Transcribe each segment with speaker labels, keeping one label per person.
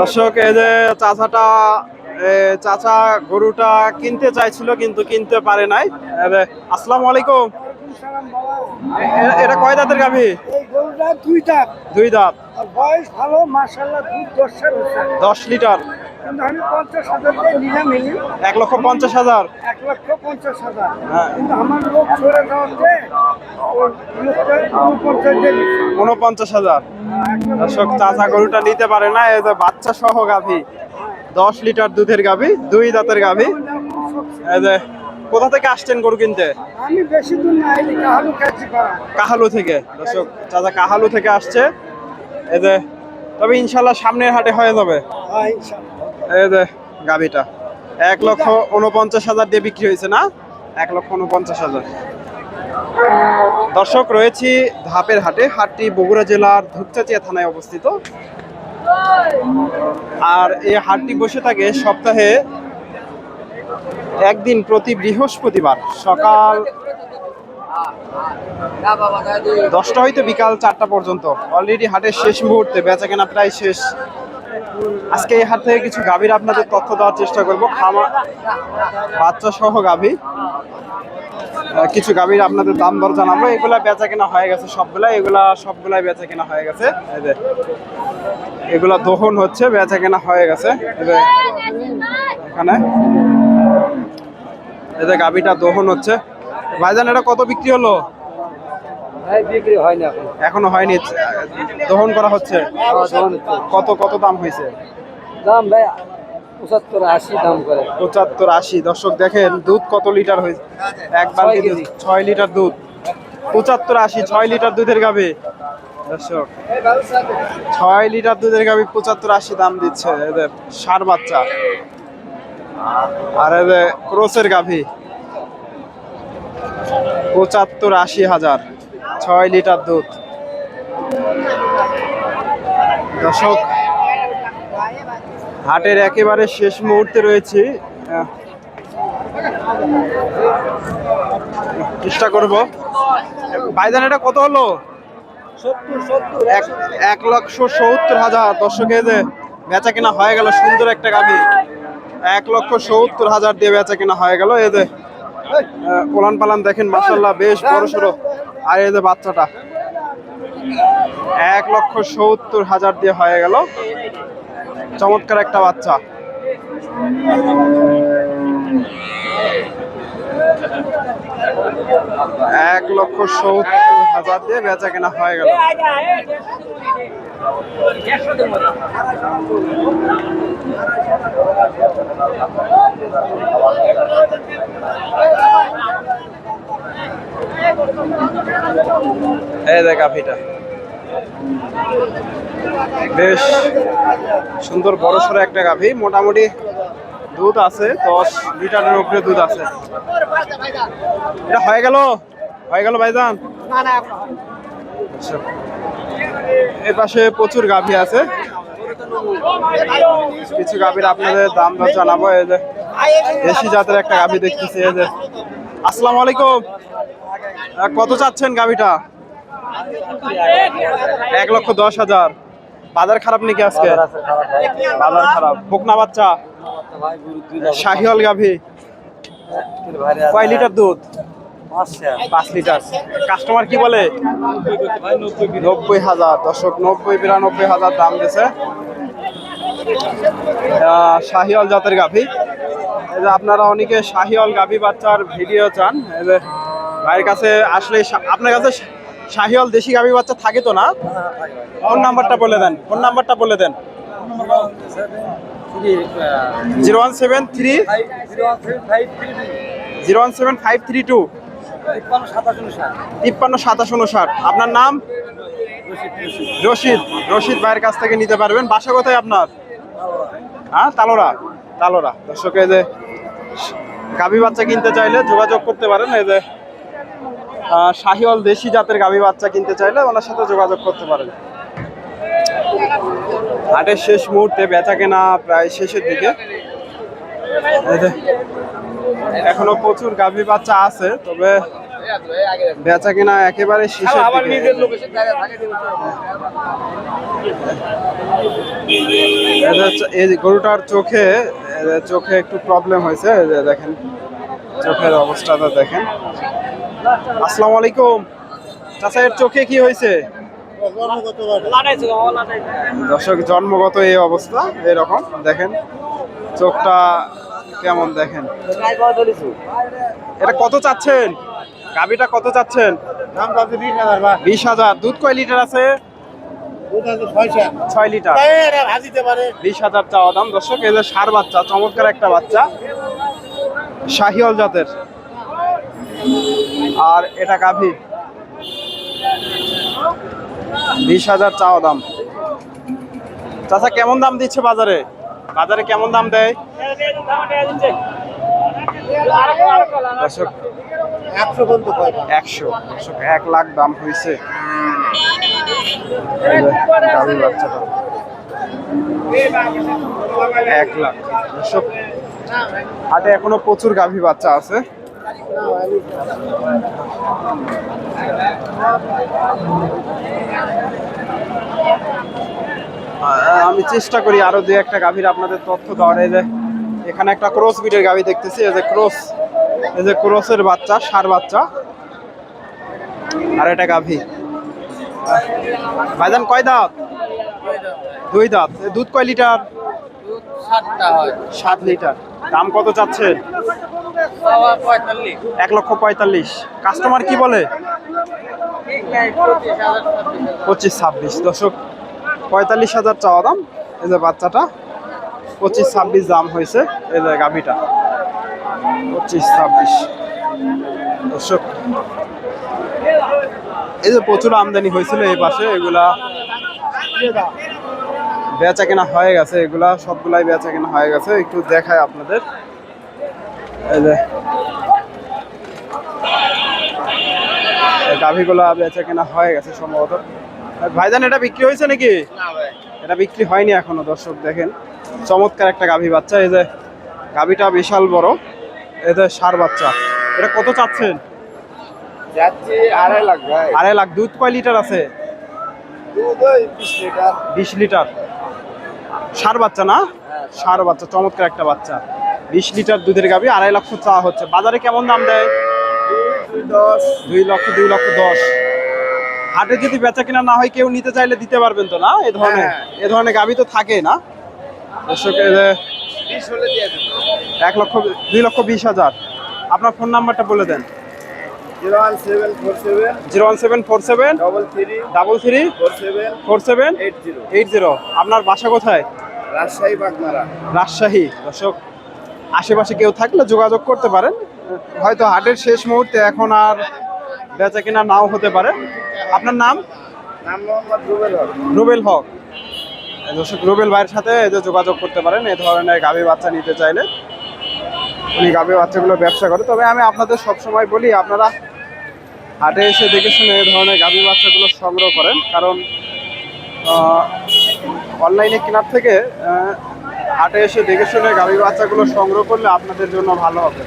Speaker 1: দর্শক এই যে চাচাটা চাচা গরুটা কিনতে চাইছিল কিন্তু কিনতে পারে নাই। আসসালাম আলাইকুম। এটা কয় দাঁতের গাভি?
Speaker 2: গরুটা দুই দাঁত।
Speaker 1: দুই দাঁত।
Speaker 2: বয়স ভালো মাসাল্লাহ দুধ
Speaker 1: দশ লিটার।
Speaker 2: কিন্তু আমি পঞ্চাশ হাজার দিয়ে নিলাম এলি
Speaker 1: এক লক্ষ পঞ্চাশ হাজার?
Speaker 2: এক লক্ষ পঞ্চাশ হাজার।
Speaker 1: হ্যাঁ।
Speaker 2: কিন্তু আমার লোক সরে যাওয়াতে উনপঞ্চাশ দিয়ে নিচ্ছে।
Speaker 1: উনপঞ্চাশ হাজার।
Speaker 2: হ্যাঁ,
Speaker 1: দর্শক চাচা গরুটা নিতে পারে না বাচ্চা সহ গাভী। দশ লিটার দুধের গাভী দুই দাঁতের গাভী। এই যে কোথা থেকে আসছেন গরু কিনতে?
Speaker 2: আমি বেশি দূর না কাহালু
Speaker 1: থেকে। দর্শক চাচা কাহালু থেকে আসছে। এই যে তবে ইনশাল্লাহ সামনের হাটে হয়ে যাবে।
Speaker 2: হ্যাঁ ইনশাল্লাহ।
Speaker 1: গাভীটা। এক লক্ষ উনপঞ্চাশ হাজার দিয়ে বিক্রি হয়েছে না? এক লক্ষ উনপঞ্চাশ হাজার। দর্শক, রয়েছি ধাপের হাটে। হাটটি বগুড়া জেলার ধূপচাচিয়া থানায় অবস্থিত। আর এই হাটটি বসে থাকে সপ্তাহে একদিন প্রতি বৃহস্পতিবার সকাল দশটা হইতে বিকাল চারটা পর্যন্ত। অলরেডি হাটের শেষ মুহূর্তে বেচা কেনা প্রায় শেষ। আজকে এই হাট থেকে কিছু গাভীর আপনাদের তথ্য দেওয়ার চেষ্টা করব। খামা বাচ্চা সহ গাভী কিছু গাভীর আপনাদের দাম দর জানাব। এগুলা বেচা কেনা হয়ে গেছে সবগুলা। এগুলা সবগুলাই বেচা কেনা হয়ে গেছে। এগুলা দহন হচ্ছে বেচা কেনা হয়ে গেছে। এখানে। যে গাভীটা দহন হচ্ছে। ভাইজান, এটা কত বিক্রি হলো?
Speaker 3: বিক্রি হয় না এখন
Speaker 1: হয়নি দহন করা হচ্ছে? কত কত দাম হয়েছে?
Speaker 3: দাম ভাই পঁচাত্তর আশি দাম করে।
Speaker 1: পঁচাত্তর আশি। দর্শক দেখেন দুধ কত লিটার হয়েছে? একবার
Speaker 3: ছয়
Speaker 1: লিটার দুধ। পঁচাত্তর আশি ছয় লিটার দুধের গাবে দর্শক ছয় লিটার দুধের গাবি পঁচাত্তর আশি দাম দিচ্ছে। এদের সার বাচ্চা। আর এদের ক্রোসের গাভী। পঁচাত্তর আশি হাজার। ছয় লিটার দুধ। দর্শক, হাটের একেবারে শেষ মুহূর্তে রয়েছি। চেষ্টা করব। ভাইজান, এটা কত হলো? এক লক্ষ সত্তর হাজার। দর্শকে যে বেচা কেনা হয়ে গেল, সুন্দর একটা গাভি। এক লক্ষ সত্তর হাজার দিয়ে বেচা কেনা হয়ে গেল। এদের ওলান পালান দেখেন মাসাল্লাহ বেশ বড় সড়ো আর এই যে বাচ্চাটা, এক লক্ষ সত্তর হাজার দিয়ে হয়ে গেল। চমৎকার একটা বাচ্চা। এক লক্ষ সত্তর হাজার দিয়ে বেচা কেনা হয়ে গেল। এই দেখ গাভিটা বেশ সুন্দর বড় সড়ো একটা গাভী মোটামুটি দুধ আছে দশ লিটারের উপরে দুধ আছে। এটা হয়ে গেল? হয়ে গেল ভাইজান? আচ্ছা। এর পাশে প্রচুর গাভী আছে। কিছু গাভীর আপনাদের দাম দর জানাব এই যে দেশি জাতের একটা গাভী দেখতেছি এই যে। আসসালামু আলাইকুম। কত চাচ্ছেন গাভীটা? এক লক্ষ দশ হাজার। বাজার খারাপ নাকি আজকে? বাজার খারাপ। বকনা বাচ্চা? শাহিওয়াল গাভী? কয় লিটার দুধ?
Speaker 3: পাঁচশো
Speaker 1: পাঁচ লিটার। কাস্টমার কি বলে? নব্বই হাজার। দশক নব্বই বিরানব্বই হাজার দাম আহ, শাহিওয়াল জাতের গাভী। আপনারা অনেকে শাহিওয়াল গাভী বাচ্চার ভিডিও চান ভাইয়ের কাছে আসলে আপনার কাছে শাহিওয়াল দেশি গাভী বাচ্চা থাকে তো না? ফোন নাম্বারটা বলে দেন, ফোন নাম্বারটা বলে দেন। Zero one seven three zero one seven five three two. তিপ্পান্ন সাতাশ উনষাট। আপনার নাম? রশিদ। রশিদ ভাইয়ের কাছ থেকে নিতে পারবেন। বাসা কোথায় আপনার? হ্যাঁ তালোরা তালোরা দর্শকে যে গাভী বাচ্চা কিনতে চাইলে যোগাযোগ করতে পারেন। এই যে শাহিওয়াল দেশি জাতের গাভী বাচ্চা কিনতে চাইলে ওনার সাথে যোগাযোগ করতে পারেন। হাটের শেষ মুহূর্তে বেচা কেনা প্রায় শেষের দিকে। এখনও প্রচুর গাভী বাচ্চা আছে তবে বেচা কেনা একেবারে শেষের এই গরুটার চোখে চোখে একটু প্রবলেম হয়েছে দেখেন চোখের অবস্থাটা দেখেন। আসসালামু আলাইকুম। চাচা চোখে কি হয়েছে? দর্শক, জন্মগত এই অবস্থা এরকম, দেখেন। চোখটা কেমন দেখেন? এটা কত চাচ্ছেন? গাবিটা কত চাচ্ছেন? বিশ হাজার। দুধ কয় লিটার আছে? ছয় লিটার। বিশ হাজার চাওয়া দাম। দর্শক যে সার বাচ্চা, চমৎকার একটা বাচ্চা। শাহিওল জাতের। আর এটা গাভী বিশ হাজার চাওয়া দাম। চাচা, কেমন দাম দিচ্ছে বাজারে? বাজারে কেমন দাম দেয়? একশো। এক লাখ দাম হয়েছে। এক লাখ। হাটে এখনও প্রচুর গাভী বাচ্চা আছে। আমি চেষ্টা করি আরও দু একটা গাভীর আপনাদের তথ্য দেওয়ার। এই যে এখানে একটা ক্রস বিটের গাভী দেখতেছি এই যে ক্রস এই যে ক্রসের বাচ্চা সার বাচ্চা। আর এটা গাভী। ভাইজান কয় দাঁত? দুই দাঁত। দুধ কয় লিটার? সাত লিটার। দাম কত চাচ্ছেন? এক লক্ষ পঁয়তাল্লিশ। কাস্টমার কি বলে? পঁচিশ ছাব্বিশ। দশক পঁয়তাল্লিশ হাজার চাওয়া দাম। এই যে বাচ্চাটা, পঁচিশ ছাব্বিশ দাম হয়েছে এই যে গাভিটা। পঁচিশ ছাব্বিশ। দর্শক, এই যে প্রচুর আমদানি হয়েছিল এই পাশে, এগুলা বেচা কেনা হয়ে গেছে। এগুলা সবগুলাই বেচা কেনা হয়ে গেছে। একটু দেখায় আপনাদের। এই যে গাভিগুলা বেচা কেনা হয়ে গেছে সম্ভবত। ভাইজান এটা বিক্রি হয়েছে নাকি? এটা বিক্রি হয়নি এখনও দর্শক দেখেন। চমৎকার একটা গাভী বাচ্চা এই যে গাভীটা বিশাল বড় এই যে সার বাচ্চা। এটা কত চাচ্ছেন?
Speaker 2: আড়াই লাখ
Speaker 1: আড়াই লাখ। দুধ কয় লিটার আছে?
Speaker 2: দুধ লিটার।
Speaker 1: বিশ লিটার। সার বাচ্চা না? সার বাচ্চা চমৎকার একটা বাচ্চা। বিশ লিটার দুধের গাভী আড়াই লক্ষ চাওয়া হচ্ছে। বাজারে কেমন দাম দেয়?
Speaker 2: দুই দশ
Speaker 1: দুই লক্ষ দুই লক্ষ দশ। হাটে যদি বেচা কিনা না হয় কেউ নিতে চাইলে দিতে পারবেন তো না? এ ধরনের
Speaker 2: হ্যাঁ।
Speaker 1: এ ধরনের গাভী তো থাকে না। এক লক্ষ দুই লক্ষ বিশ হাজার। আপনার ফোন নাম্বারটা বলে দেন। আপনার বাসা কোথায়?
Speaker 2: রাজশাহী বাগমারা।
Speaker 1: রাজশাহী। দর্শক আশেপাশে কেউ থাকলে যোগাযোগ করতে পারেন। হয়তো হাটের শেষ মুহূর্তে এখন আর বেচা কিনা নাও হতে পারে। আপনার নাম?
Speaker 2: নাম রুবেল হক।
Speaker 1: রুবেল হক। দর্শক রুবেল ভাইয়ের সাথে যে যোগাযোগ করতে পারেন এ ধরনের গাভী বাচ্চা নিতে চাইলে। উনি গাভী বাচ্চাগুলো ব্যবসা করে। তবে আমি আপনাদের সব সময় বলি আপনারা হাটে এসে দেখে শুনে এ ধরনের গাভী বাচ্চাগুলো সংগ্রহ করেন। কারণ অনলাইনে কেনার থেকে হাটে এসে দেখে শুনে গাভী বাচ্চাগুলো সংগ্রহ করলে আপনাদের জন্য ভালো হবে।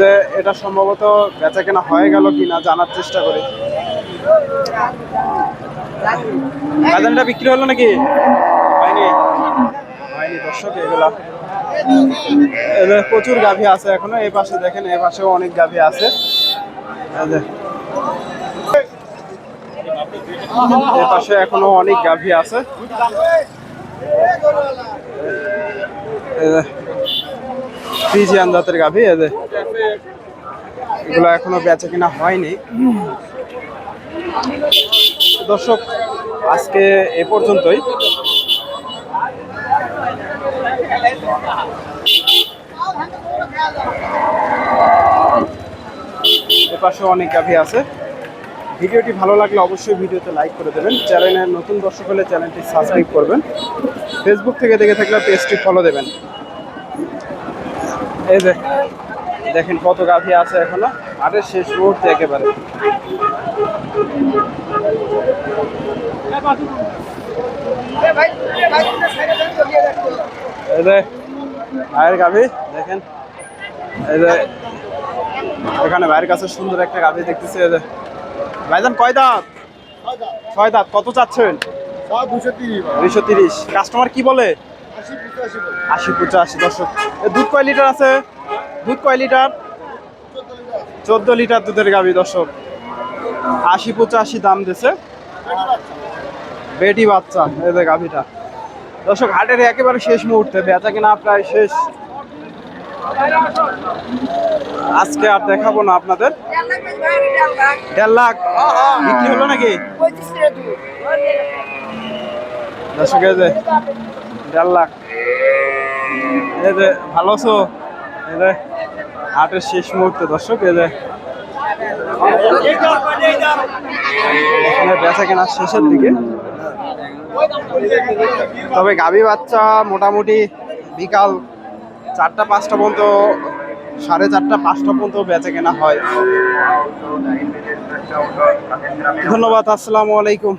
Speaker 1: যে এটা সম্ভবত বেচা কেনা হয়ে গেল কিনা জানার চেষ্টা করি। বিক্রি হলো নাকি? হয়নি? হয়নি দর্শক, এগুলা। প্রচুর গাভী আছে এখনও, এই পাশে দেখেন, এই পাশেও অনেক গাভী আছে। যে। পাশে এখনও অনেক গাভী আছে। ফ্রিজিয়ান জাতের গাভী যে। এগুলো এখনও বেচা কিনা হয়নি দর্শক, আজকে এ পর্যন্তই এপাশে অনেক গাভী আছে ভিডিওটি ভালো লাগলে অবশ্যই ভিডিওতে লাইক করে দেবেন। চ্যানেলের নতুন দর্শক হলে চ্যানেলটি সাবস্ক্রাইব করবেন। ফেসবুক থেকে দেখে থাকলে পেজটি ফলো দেবেন। এই যে, দেখেন কত গাভী আছে এখনও। আটের শেষ মুহূর্তে একেবারে। আয়ের গাভী, দেখেন। এই এখানে ভাইয়ের কাছে সুন্দর একটা গাভি দেখতেছে। ভাইজান, কয় দাঁত? ছয় দাঁত, কত চাচ্ছেন? দুইশো তিরিশ। কাস্টমার কি বলে? আশি পঁচাশি, দর্শক। দুধ কয় লিটার আছে? দুধ কয় লিটার? চোদ্দ লিটার দুধের গাভি, দর্শক। আশি পঁচাশি দাম দিছে। বেটি বাচ্চা যে গাভিটা। দর্শক, হাটের একেবারে শেষ মুহূর্তে, বেচা কিনা প্রায় শেষ। আজকে আর দেখাবো না আপনাদের। দেড় লাখ বিক্রি হলো নাকি? দর্শক, এই যে দেড় লাখ। এই যে ভালো আছো? এই যে হাটের শেষ মুহূর্তে দর্শক, এই যে বেচা কেনা শেষের দিকে। তবে গাভী বাচ্চা মোটামুটি বিকাল চারটা পাঁচটা পর্যন্ত সাড়ে চারটা পাঁচটা পর্যন্ত বেঁচে কেনা হয়। ধন্যবাদ আসসালামু আলাইকুম।